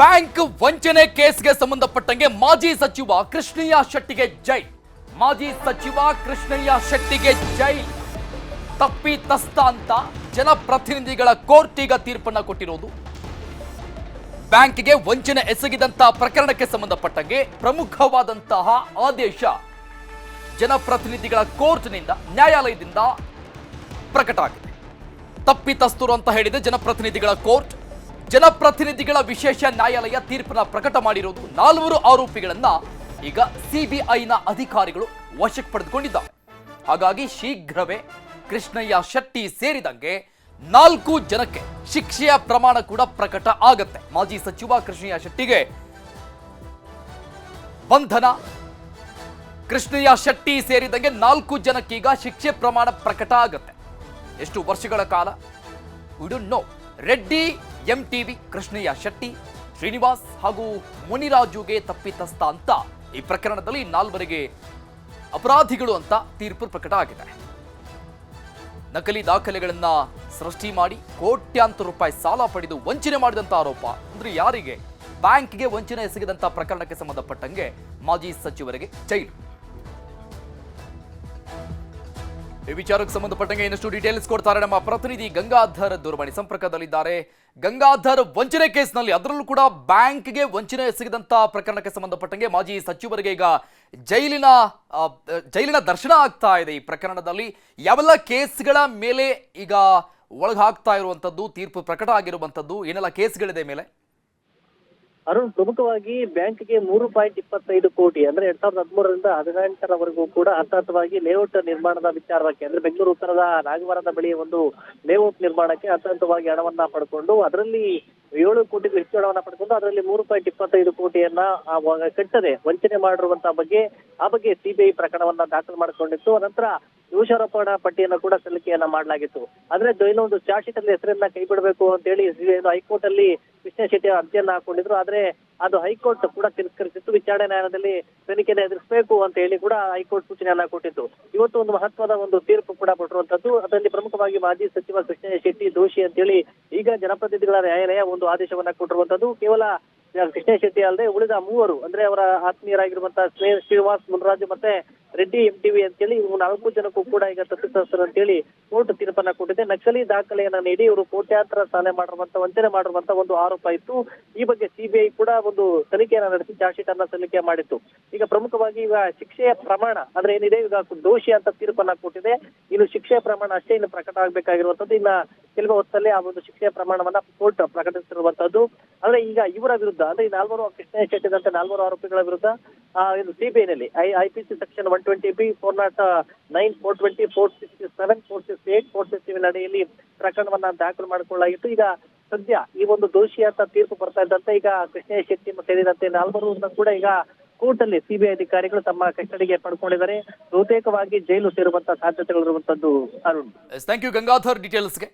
Bank ವಂಚನೆ ಕೇಸ್ಗೆ ಸಂಬಂಧಪಟ್ಟಂಗೆ ಮಾಜಿ ಸಚಿವ ಕೃಷ್ಣಯ್ಯ ಶೆಟ್ಟಿಗೆ ಜೈ ಮಾಜಿ ಸಚಿವ ಕೃಷ್ಣಯ್ಯ ಶೆಟ್ಟಿಗೆ ಜೈ ತಪ್ಪಿತಸ್ಥ ಅಂತ ಜನಪ್ರತಿನಿಧಿಗಳ ಕೋರ್ಟ್ ಈಗ ತೀರ್ಪನ್ನ ಕೊಟ್ಟಿರೋದು. ಬ್ಯಾಂಕ್ಗೆ ವಂಚನೆ ಎಸಗಿದಂತಹ ಪ್ರಕರಣಕ್ಕೆ ಸಂಬಂಧಪಟ್ಟಂಗೆ ಪ್ರಮುಖವಾದಂತಹ ಆದೇಶ ಜನಪ್ರತಿನಿಧಿಗಳ ಕೋರ್ಟ್ನಿಂದ, ನ್ಯಾಯಾಲಯದಿಂದ ಪ್ರಕಟ ಆಗಿದೆ ತಪ್ಪಿತಸ್ಥರು ಅಂತ ಹೇಳಿದೆ ಜನಪ್ರತಿನಿಧಿಗಳ ಕೋರ್ಟ್. ಜನಪ್ರತಿನಿಧಿಗಳ ವಿಶೇಷ ನ್ಯಾಯಾಲಯ ತೀರ್ಪನ್ನ ಪ್ರಕಟ ಮಾಡಿರುವುದು ನಾಲ್ವರು ಆರೋಪಿಗಳನ್ನ ಈಗ ಸಿಬಿಐನ ಅಧಿಕಾರಿಗಳು ವಶಕ್ಕೆ ಪಡೆದುಕೊಂಡಿದ್ದಾರೆ. ಹಾಗಾಗಿ ಶೀಘ್ರವೇ ಕೃಷ್ಣಯ್ಯ ಶೆಟ್ಟಿ ಸೇರಿದಂಗೆ ನಾಲ್ಕು ಜನಕ್ಕೆ ಶಿಕ್ಷೆಯ ಪ್ರಮಾಣ ಕೂಡ ಪ್ರಕಟ ಆಗತ್ತೆ. ಮಾಜಿ ಸಚಿವ ಕೃಷ್ಣಯ್ಯ ಶೆಟ್ಟಿಗೆ ಬಂಧನ. ಕೃಷ್ಣಯ್ಯ ಶೆಟ್ಟಿ ಸೇರಿದಂಗೆ ನಾಲ್ಕು ಜನಕ್ಕೀಗ ಶಿಕ್ಷೆ ಪ್ರಮಾಣ ಪ್ರಕಟ ಆಗತ್ತೆ. ಎಷ್ಟು ವರ್ಷಗಳ ಕಾಲ? ವಿ ನೋ ರೆಡ್ಡಿ ಎಂ ಟಿವಿ ಕೃಷ್ಣಯ್ಯ ಶೆಟ್ಟಿ, ಶ್ರೀನಿವಾಸ್ ಹಾಗೂ ಮುನಿರಾಜುಗೆ ತಪ್ಪಿತಸ್ಥ ಅಂತ ಈ ಪ್ರಕರಣದಲ್ಲಿ ನಾಲ್ವರಿಗೆ ಅಪರಾಧಿಗಳು ಅಂತ ತೀರ್ಪು ಪ್ರಕಟ ಆಗಿದೆ. ನಕಲಿ ದಾಖಲೆಗಳನ್ನ ಸೃಷ್ಟಿ ಮಾಡಿ ಕೋಟ್ಯಾಂತರ ರೂಪಾಯಿ ಸಾಲ ಪಡೆದು ವಂಚನೆ ಮಾಡಿದಂತ ಆರೋಪ. ಅಂದ್ರೆ ಯಾರಿಗೆ? ಬ್ಯಾಂಕ್ಗೆ ವಂಚನೆ ಎಸಗಿದಂತ ಪ್ರಕರಣಕ್ಕೆ ಸಂಬಂಧಪಟ್ಟಂಗೆ ಮಾಜಿ ಸಚಿವರಿಗೆ ಜೈಲು. ಈ ವಿಚಾರಕ್ಕೆ ಸಂಬಂಧಪಟ್ಟಂಗೆ ಇನ್ನಷ್ಟು ಡೀಟೇಲ್ಸ್ ಕೊಡ್ತಾರೆ ನಮ್ಮ ಪ್ರತಿನಿಧಿ ಗಂಗಾಧರ್ ದೂರವಾಣಿ ಸಂಪರ್ಕದಲ್ಲಿದ್ದಾರೆ. ಗಂಗಾಧರ್, ವಂಚನೆ ಕೇಸ್ನಲ್ಲಿ ಅದರಲ್ಲೂ ಕೂಡ ಬ್ಯಾಂಕ್ಗೆ ವಂಚನೆ ಎಸಗಿದಂತ ಪ್ರಕರಣಕ್ಕೆ ಸಂಬಂಧಪಟ್ಟಂಗೆ ಮಾಜಿ ಸಚಿವರಿಗೆ ಈಗ ಜೈಲಿನ ಜೈಲಿನ ದರ್ಶನ ಆಗ್ತಾ ಇದೆ ಈ ಪ್ರಕರಣದಲ್ಲಿ. ಯಾವೆಲ್ಲ ಕೇಸ್ಗಳ ಮೇಲೆ ಈಗ ಒಳಗಾಗ್ತಾ ಇರುವಂಥದ್ದು, ತೀರ್ಪು ಪ್ರಕಟ ಆಗಿರುವಂತದ್ದು ಏನೆಲ್ಲ ಕೇಸ್ಗಳಿದೆ ಮೇಲೆ? ಅರುಣ್, ಪ್ರಮುಖವಾಗಿ ಬ್ಯಾಂಕ್ಗೆ ಮೂರು ಪಾಯಿಂಟ್ ಇಪ್ಪತ್ತೈದು ಕೋಟಿ ಅಂದ್ರೆ ಎರಡ್ ಸಾವಿರದ ಹದಿಮೂರರಿಂದ ಹದಿನೆಂಟರವರೆಗೂ ಕೂಡ ಹಂತಹಂತವಾಗಿ ಲೇಔಟ್ ನಿರ್ಮಾಣದ ವಿಚಾರವಾಗಿ ಅಂದ್ರೆ ಬೆಂಗಳೂರು ಉತ್ತರದ ನಾಗವಾರದ ಬಳಿ ಒಂದು ಲೇಔಟ್ ನಿರ್ಮಾಣಕ್ಕೆ ಹಂತ ಹಂತವಾಗಿ ಹಣವನ್ನ ಪಡ್ಕೊಂಡು ಅದರಲ್ಲಿ ಏಳು ಕೋಟಿಗೂ ಹೆಚ್ಚು ಹಣವನ್ನ ಪಡ್ಕೊಂಡು ಅದರಲ್ಲಿ ಮೂರು ಪಾಯಿಂಟ್ ಇಪ್ಪತ್ತೈದು ಕೋಟಿಯನ್ನ ಕಟ್ಟದೆ. ವಂಚನೆ ಮಾಡಿರುವಂತಹ ಬಗ್ಗೆ, ಆ ಬಗ್ಗೆ ಸಿಬಿಐ ಪ್ರಕರಣವನ್ನ ದಾಖಲು ಮಾಡಿಕೊಂಡಿತ್ತು. ಅನಂತರ ದೋಷಾರೋಪಣ ಪಟ್ಟಿಯನ್ನ ಕೂಡ ಸಲ್ಲಿಕೆಯನ್ನ ಮಾಡಲಾಗಿತ್ತು. ಆದ್ರೆ ಇನ್ನೊಂದು ಚಾರ್ಜ್ ಶೀಟ್ ಅಲ್ಲಿ ಹೆಸರನ್ನ ಕೈ ಬಿಡಬೇಕು ಅಂತ ಹೇಳಿ ಹೈಕೋರ್ಟ್ ಅಲ್ಲಿ ಕೃಷ್ಣ ಶೆಟ್ಟಿ ಅರ್ಜಿಯನ್ನು ಹಾಕೊಂಡಿದ್ರು. ಆದ್ರೆ ಅದು ಹೈಕೋರ್ಟ್ ಕೂಡ ತಿರಸ್ಕರಿಸಿತ್ತು. ವಿಚಾರಣೆ ನ್ಯಾಯಾಲಯದಲ್ಲಿ ತನಿಖೆನ ಎದುರಿಸಬೇಕು ಅಂತ ಹೇಳಿ ಕೂಡ ಹೈಕೋರ್ಟ್ ಸೂಚನೆಯನ್ನ ಕೊಟ್ಟಿತ್ತು ಇವತ್ತು ಒಂದು ಮಹತ್ವದ ಒಂದು ತೀರ್ಪು ಕೂಡ ಕೊಟ್ಟಿರುವಂತದ್ದು ಅದರಲ್ಲಿ ಪ್ರಮುಖವಾಗಿ ಮಾಜಿ ಸಚಿವ ಕೃಷ್ಣ ಶೆಟ್ಟಿ ದೋಷಿ ಅಂತೇಳಿ ಈಗ ಜನಪ್ರತಿನಿಧಿಗಳ ನ್ಯಾಯಾಲಯ ಒಂದು ಆದೇಶವನ್ನ ಕೊಟ್ಟಿರುವಂತದ್ದು ಕೇವಲ ಕೃಷ್ಣ ಶೆಟ್ಟಿ ಅಲ್ಲದೆ ಉಳಿದ ಮೂವರು, ಅಂದ್ರೆ ಅವರ ಆತ್ಮೀಯರಾಗಿರುವಂತಹ ಶ್ರೇ- ಶ್ರೀನಿವಾಸ್ ಮುನರಾಜು ಮತ್ತೆ ರೆಡ್ಡಿ ಎಂ ಟಿವಿ ಅಂತೇಳಿ ಇವು ನಾಲ್ಕು ಜನಕ್ಕೂ ಕೂಡ ಈಗ ತಪ್ಪಿತಸ್ಥರು ಅಂತೇಳಿ ಕೋರ್ಟ್ ತೀರ್ಪನ್ನ ಕೊಟ್ಟಿದೆ. ನಕ್ಸಲಿ ದಾಖಲೆಯನ್ನ ನೀಡಿ ಇವರು ಕೋಟ್ಯಾಂತರ ಸಾಲ ಮಾಡಿರುವಂತ, ವಂಚನೆ ಮಾಡಿರುವಂತ ಒಂದು ಆರೋಪ ಇತ್ತು. ಈ ಬಗ್ಗೆ ಸಿಬಿಐ ಕೂಡ ಒಂದು ತನಿಖೆಯನ್ನ ನಡೆಸಿ ಚಾರ್ಜ್ ಶೀಟ್ ಅನ್ನ ಸಲ್ಲಿಕೆ ಮಾಡಿತ್ತು. ಈಗ ಪ್ರಮುಖವಾಗಿ ಈಗ ಶಿಕ್ಷೆಯ ಪ್ರಮಾಣ ಅಂದ್ರೆ ಏನಿದೆ? ಈಗ ದೋಷಿ ಅಂತ ತೀರ್ಪನ್ನ ಕೊಟ್ಟಿದೆ. ಇನ್ನು ಶಿಕ್ಷೆಯ ಪ್ರಮಾಣ ಅಷ್ಟೇ ಇನ್ನು ಪ್ರಕಟ ಆಗ್ಬೇಕಾಗಿರುವಂತದ್ದು ಇನ್ನ ಕೆಲವು ಹೊತ್ತಲ್ಲಿ ಆ ಒಂದು ಶಿಕ್ಷೆಯ ಪ್ರಮಾಣವನ್ನ ಕೋರ್ಟ್ ಪ್ರಕಟಿಸಿರುವಂತದ್ದು ಅಂದ್ರೆ ಈಗ ಇವರ ವಿರುದ್ಧ, ಅಂದ್ರೆ ಈ ನಾಲ್ವರು ಕೃಷ್ಣ ಶೆಟ್ಟಿದಂತೆ ನಾಲ್ವರು ಆರೋಪಿಗಳ ವಿರುದ್ಧ ಇದು ಸಿಬಿಐನಲ್ಲಿ I IPC section one twenty B four naught nine four twenty four sixty seven four sixty eight four sixty ಅಡಿಯಲ್ಲಿ ಪ್ರಕರಣವನ್ನ ದಾಖಲು ಮಾಡಿಕೊಳ್ಳಲಾಗಿತ್ತು. ಈಗ ಸದ್ಯ ಈ ಒಂದು ದೋಷಿ ಅಂತ ತೀರ್ಪು ಬರ್ತಾ ಇದ್ದಂತೆ ಈಗ ಕೃಷ್ಣ ಶೆಟ್ಟಿ ಸೇರಿದಂತೆ ನಾಲ್ವರು ಕೂಡ ಈಗ ಕೋರ್ಟ್ ಅಲ್ಲಿ ಸಿಬಿಐ ಅಧಿಕಾರಿಗಳು ತಮ್ಮ ಕಸ್ಟಡಿಗೆ ಪಡ್ಕೊಂಡಿದ್ದಾರೆ. ಬಹುತೇಕವಾಗಿ ಜೈಲು ಸೇರುವಂತಹ ಸಾಧ್ಯತೆಗಳಿರುವಂತದ್ದು ಅರುಣ್ ಥ್ಯಾಂಕ್ ಯು ಗಂಗಾಧರ್ ಡೀಟೇಲ್ಸ್ಗೆ